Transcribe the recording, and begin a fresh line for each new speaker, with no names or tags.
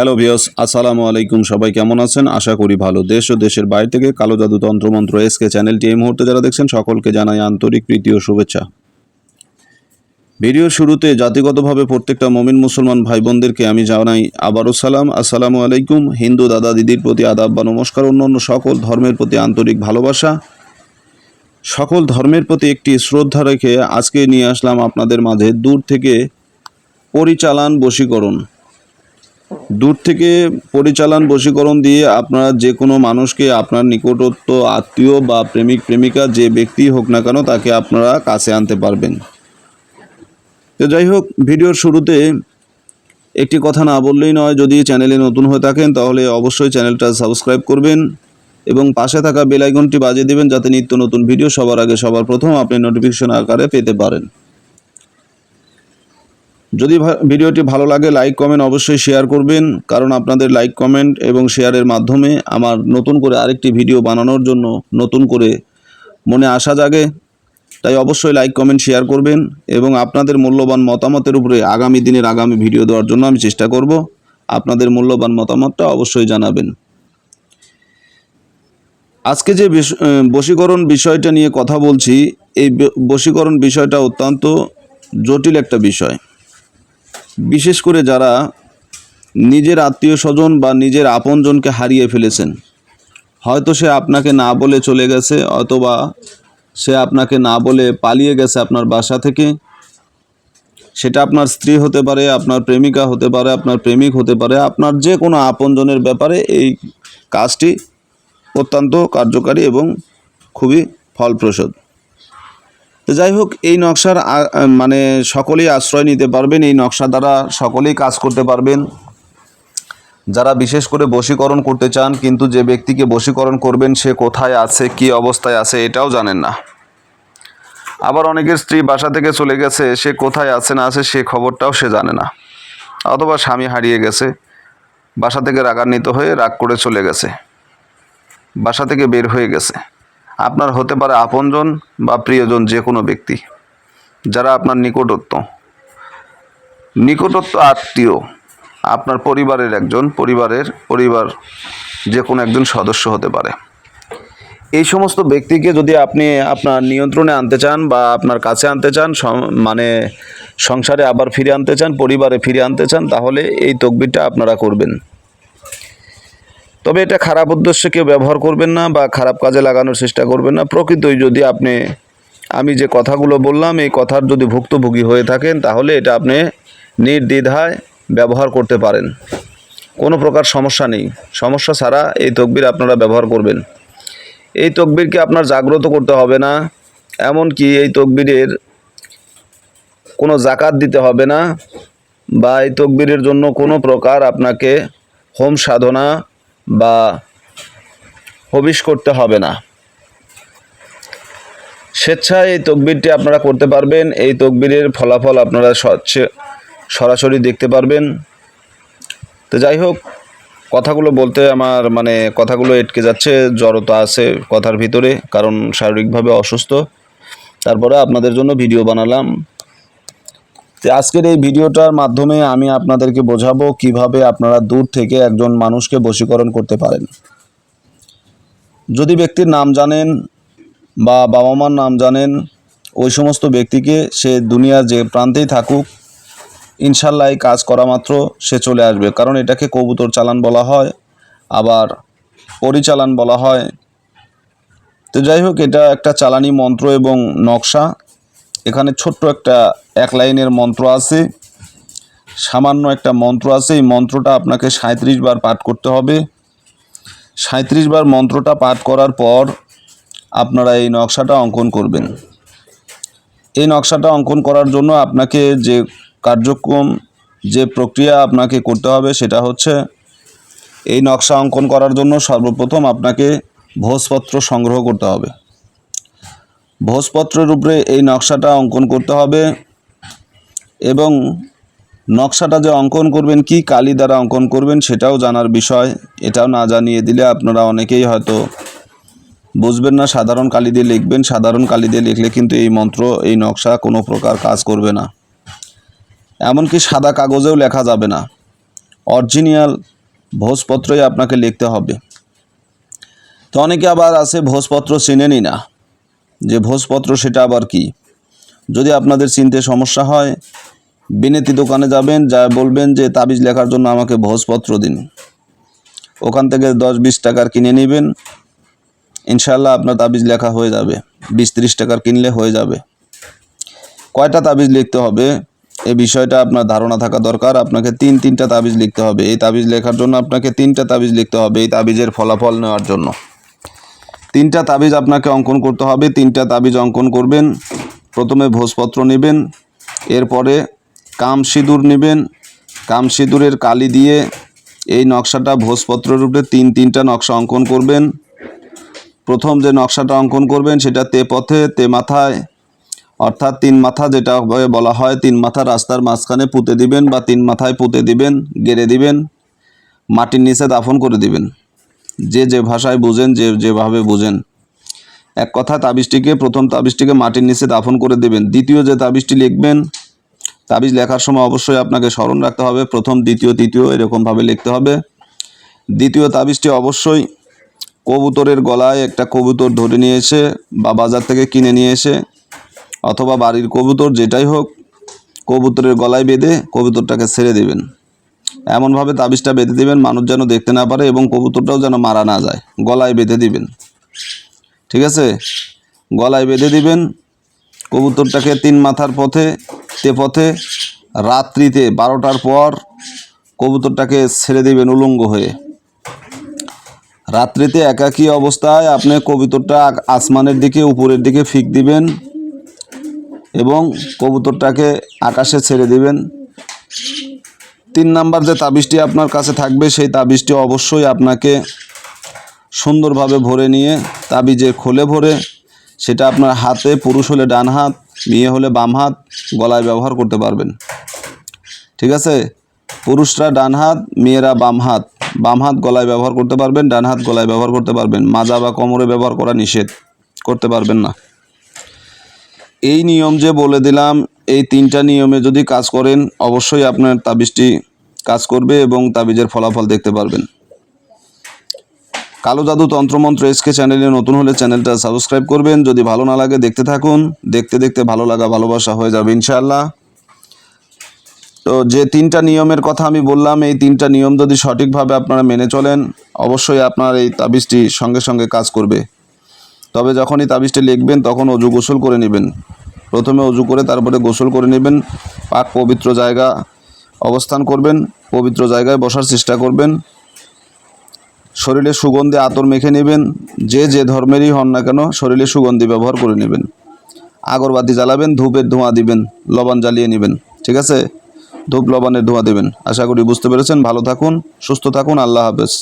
Hello ভিওস আসসালামু আলাইকুম সবাই কেমন আছেন? আশা করি ভালো। দেশ ও দেশের বাইরে থেকে কালো জাদু তন্ত্রমন্ত্র এসকে চ্যানেলটি এই মুহূর্তে যারা দেখছেন, সকলকে জানাই আন্তরিক প্রীতি ও শুভেচ্ছা। ভিডিওর শুরুতে জাতিগতভাবে প্রত্যেকটা মমিন মুসলমান ভাই বোনদেরকে আমি জানাই আবারও সালাম। আসসালামু আলাইকুম। হিন্দু দাদা দিদির প্রতি আদাব বা নমস্কার। অন্যান্য সকল ধর্মের প্রতি আন্তরিক ভালোবাসা। সকল ধর্মের প্রতি একটি শ্রদ্ধা রেখে আজকে নিয়ে আসলাম আপনাদের মাঝে দূর থেকে পরিচালান বশীকরণ। দূর থেকে পরিচালন, বশীকরণ দিয়ে আপনারা যে কোনো মানুষকে আপনার নিকটত্ব, আত্মীয় বা প্রেমিক, প্রেমিকা যে ব্যক্তি হোক না কেন তাকে আপনারা কাছে আনতে পারবেন। তো যাই হোক, ভিডিওর শুরুতে একটি কথা না বললেই নয়, যদি চ্যানেলে নতুন হয়ে থাকেন তাহলে অবশ্যই চ্যানেলটা সাবস্ক্রাইব করবেন এবং পাশে থাকা বেল আইকনটি বাজিয়ে দেবেন যাতে নিত্য নতুন ভিডিও সবার আগে সবার প্রথম আপনি নোটিফিকেশন আকারে পেতে পারেন। যদি ভিডিওটি ভালো লাগে লাইক কমেন্ট অবশ্যই শেয়ার করবেন। কারণ আপনাদের লাইক কমেন্ট এবং শেয়ারের মাধ্যমে আমার নতুন করে আরেকটি ভিডিও বানানোর জন্য নতুন করে মনে আসা জাগে। তাই অবশ্যই লাইক কমেন্ট শেয়ার করবেন এবং আপনাদের মূল্যবান মতামতের উপরে আগামী দিনের আগামী ভিডিও দেওয়ার জন্য আমি চেষ্টা করব। আপনাদের মূল্যবান মতামতটা অবশ্যই জানাবেন। আজকে যে বশীকরণ বিষয়টা নিয়ে কথা বলছি, এই বশীকরণ বিষয়টা অত্যন্ত জটিল একটা বিষয়। বিশেষ করে যারা নিজের আত্মীয় স্বজন বা নিজের আপনজনকে হারিয়ে ফেলেছেন। হয়তো সে আপনাকে না বলে চলে গেছে, অথবা সে আপনাকে না বলে পালিয়ে গেছে আপনার বাসা থেকে। সেটা আপনার স্ত্রী হতে পারে, আপনার প্রেমিকা হতে পারে, আপনার প্রেমিক হতে পারে, আপনার যে কোনো আপনজনের ব্যাপারে এই কাজটি অত্যন্ত কার্যকারী এবং খুবই ফলপ্রসূ। যাই হোক, এই নকশার মানে সকলেই আশ্রয় নিতে পারবেন, এই নকশা দ্বারা সকলেই কাজ করতে পারবেন। যারা বিশেষ করে বশীকরণ করতে চান, কিন্তু যে ব্যক্তিকে বশীকরণ করবেন, সে কোথায় আছে, কি অবস্থায় আছে, এটাও জানেন না। আবার অনেকের স্ত্রী বাসা থেকে চলে গেছে, সে কোথায় আছে, না আছে, সে খবরটাও সে জানে না। অথবা স্বামী হারিয়ে গেছে, বাসা থেকে রাগান্বিত হয়ে রাগ করে চলে গেছে, বাসা থেকে বের হয়ে গেছে। আপনার হতে পারে আপনজন বা প্রিয়জন যে কোনো ব্যক্তি, যারা আপনার নিকটত্ব। নিকটত্ব আত্মীয়, আপনার পরিবারের একজন, পরিবারের পরিবার যে কোনো একজন সদস্য হতে পারে। এই সমস্ত ব্যক্তিকে যদি আপনি আপনার নিয়ন্ত্রণে আনতে চান বা আপনার কাছে আনতে চান মানে সংসারে আবার ফিরে আনতে চান, পরিবারে ফিরে আনতে চান, তাহলে এই তকবিরটা আপনারা করবেন। তবে এটা খারাপ উদ্দেশ্যে কেউ ব্যবহার করবেন না বা খারাপ কাজে লাগানোর চেষ্টা করবেন না। প্রকৃতই যদি আপনি, আমি যে কথাগুলো বললাম, এই কথার যদি ভুক্তভোগী হয়ে থাকেন, তাহলে এটা আপনি নির্দ্বিধায় ব্যবহার করতে পারেন। কোনো প্রকার সমস্যা নেই। সমস্যা ছাড়া এই তকবির আপনারা ব্যবহার করবেন। এই তকবিরকে আপনার জাগ্রত করতে হবে না। এমনকি এই তকবিরের কোনো জাকাত দিতে হবে না। বা এই তকবিরের জন্য কোনো প্রকার আপনাকে হোম সাধনা বা হবিষ করতে হবে না। স্বেচ্ছায় এই তকবিরটি আপনারা করতে পারবেন। এই তকবিরের ফলাফল আপনারা সরাসরি দেখতে পারবেন। তো যাই হোক, কথাগুলো বলতে আমার মানে কথাগুলো এটকে যাচ্ছে, জড়তা আছে কথার ভিতরে, কারণ শারীরিকভাবে অসুস্থ। তারপরে আপনাদের জন্য ভিডিও বানালাম। আজকের এই ভিডিওটার মাধ্যমে আমি আপনাদেরকে বোঝাবো কীভাবে আপনারা দূর থেকে একজন মানুষকে বশীকরণ করতে পারেন। যদি ব্যক্তির নাম জানেন বা বাবা মার নাম জানেন, ওই সমস্ত ব্যক্তিকে সে দুনিয়ার যে প্রান্তেই থাকুক, ইনশাল্লাহ কাজ করা মাত্র সে চলে আসবে। কারণ এটাকে কবুতর চালান বলা হয়, আবার পরিচালান বলা হয়। তো যাই হোক, এটা একটা চালানি মন্ত্র এবং নকশা। এখানে ছোট্ট একটা এক লাইনের মন্ত্র আছে। সামান্য একটা মন্ত্র আছে। এই মন্ত্রটা আপনাকে সাঁত্রিশ বার পাঠ করতে হবে। সাঁত্রিশ বার মন্ত্রটা পাঠ করার পর আপনারা এই নকশাটা অঙ্কন করবেন। এই নকশাটা অঙ্কন করার জন্য আপনাকে যে কার্যক্রম, যে প্রক্রিয়া আপনাকে করতে হবে সেটা হচ্ছে এই নকশা অঙ্কন করার জন্য সর্বপ্রথম আপনাকে ভোজপত্র সংগ্রহ করতে হবে। ভোজপত্রের উপরে এই নকশাটা অঙ্কন করতে হবে। এবং নকশাটা যে অঙ্কন করবেন, কি কালি দ্বারা অঙ্কন করবেন সেটাও জানার বিষয়। এটাও না জানিয়ে দিলে আপনারা অনেকেই হয়তো বুঝবেন না। সাধারণ কালি দিয়ে লিখবেন, সাধারণ কালি দিয়ে লিখলে কিন্তু এই মন্ত্র, এই নকশা কোনো প্রকার কাজ করবে না। এমনকি সাদা কাগজেও লেখা যাবে না। অরিজিনাল ভোজপত্রই আপনাকে লিখতে হবে। তো অনেকে আবার আছে, ভোজপত্র চেনেনই না। ভোজপত্র সেটা আবার কি? যদি আপনাদের চিনতে সমস্যা হয়, বিনেতি দোকানে যাবেন, যা বলবেন যে তাবিজ লেখার জন্য আমাকে ভোজপত্র দিন। ওখান থেকে দশ বিশ টাকার কিনে নেবেন। ইনশাল্লাহ আপনার তাবিজ লেখা হয়ে যাবে। বিশ ত্রিশ টাকার কিনলে হয়ে যাবে। কয়টা তাবিজ লিখতে হবে? এই বিষয়টা আপনার ধারণা থাকা দরকার। আপনাকে তিন, তিনটা তাবিজ লিখতে হবে। এই তাবিজ লেখার জন্য আপনাকে তিনটা তাবিজ লিখতে হবে এই তাবিজের ফলাফল নেওয়ার জন্য। তিনটা তাবিজ আপনাকে অঙ্কন করতে হবে, তিনটা তাবিজ অঙ্কন করবেন। প্রথমে ভোজপত্র নেবেন, এরপরে কাম সিঁদুর নেবেন, কাম সিঁদুরের কালি দিয়ে এই নকশাটা ভোজপত্রের উপরে তিন, তিনটা নকশা অঙ্কন করবেন। প্রথম যে নকশাটা অঙ্কন করবেন সেটা তে পথে, তে মাথায়, অর্থাৎ তিন মাথা যেটা বলা হয়, তিন মাথা রাস্তার মাঝখানে পুঁতে দিবেন বা তিন মাথায় পুঁতে দিবেন, গেড়ে দিবেন, মাটির নিচে দাফন করে দিবেন। যে যে ভাষায় বুঝেন, যে যেভাবে বুঝেন। এক কথা, তাবিজটিকে, প্রথম তাবিজটিকে মাটির নিচে দাফন করে দেবেন। দ্বিতীয় যে তাবিজটি লিখবেন, তাবিজ লেখার সময় অবশ্যই আপনাকে স্মরণ রাখতে হবে। প্রথম, দ্বিতীয়, তৃতীয় এরকমভাবে লিখতে হবে। দ্বিতীয় তাবিজটি অবশ্যই কবুতরের গলায় একটা কবুতর ধরে নিয়ে এসে বা বাজার থেকে কিনে নিয়ে এসে অথবা বাড়ির কবুতর যেটাই হোক, কবুতরের গলায় বেঁধে কবুতরটাকে ছেড়ে দেবেন। এমনভাবে তাবিজটা বেঁধে দিবেন, মানুষ যেন দেখতে না পারে এবং কবুতরটাও যেন মারা না যায়। গলায় বেঁধে দিবেন। ঠিক আছে? গলায় বেঁধে দিবেন। কবুতরটাকে তিন মাথার পথে, তে পথে, রাত্রিতে বারোটার পর কবুতরটাকে ছেড়ে দিবেন উলঙ্গ হয়ে। রাত্রিতে একাকী অবস্থায় আপনি কবুতরটা আসমানের দিকে, উপরের দিকে ফিক দিবেন এবং কবুতরটাকে আকাশে ছেড়ে দিবেন। তিন নাম্বার যে তাবিজটি আপনার কাছে থাকবে, সেই তাবিজটি অবশ্যই আপনাকে সুন্দরভাবে ভরে নিয়ে তাবিজে খোলে ভরে, সেটা আপনার হাতে পুরুষ হলে ডান হাত, মেয়ে হলে বাম হাত গলায় ব্যবহার করতে পারবেন। ঠিক আছে? পুরুষরা ডান হাত, মেয়েরা বাম হাত। বাম হাত গলায় ব্যবহার করতে পারবেন, ডান হাত গলায় ব্যবহার করতে পারবেন। মাজা বা কোমরে ব্যবহার করা নিষেধ, করতে পারবেন না। এই নিয়ম যে বলে দিলাম এই তিনটা নিয়মে যদি কাজ করেন, অবশ্যই আপনার তাবিজটি কাজ করবে এবং তাবিজের ফলাফল দেখতে পারবেন। কালো জাদু তন্ত্রমন্ত্র এসকে চ্যানেলে নতুন হলে চ্যানেলটা সাবস্ক্রাইব করবেন। যদি ভালো না লাগে, দেখতে থাকুন। দেখতে দেখতে ভালো লাগা, ভালোবাসা হয়ে যাবে ইনশাআল্লাহ। তো যে তিনটা নিয়মের কথা আমি বললাম, এই তিনটা নিয়ম যদি সঠিকভাবে আপনারা মেনে চলেন, অবশ্যই আপনার এই তাবিজটি সঙ্গে সঙ্গে কাজ করবে। তবে যখনই তাবিজটি লিখবেন, তখন অজু গোসল করে নেবেন। প্রথমে অজু করে তারপরে গোসল করে নেবেন, পাক পবিত্র জায়গা অবস্থান করবেন, পবিত্র জায়গায় বসার চেষ্টা করবেন। শরীরে সুগন্ধি আতর মেখে নেবেন, যে যে ধর্মেরই হন না কেন শরীরে সুগন্ধি ব্যবহার করে নেবেন। আগরবাতি জ্বালাবেন, ধূপের ধোঁয়া দিবেন, লবণ জ্বালিয়ে নেবেন, ঠিক আছে? ধূপ লবণের ধোঁয়া দেবেন। আশা করি বুঝতে পেরেছেন। ভালো থাকুন, সুস্থ থাকুন, আল্লাহ হাফেজ।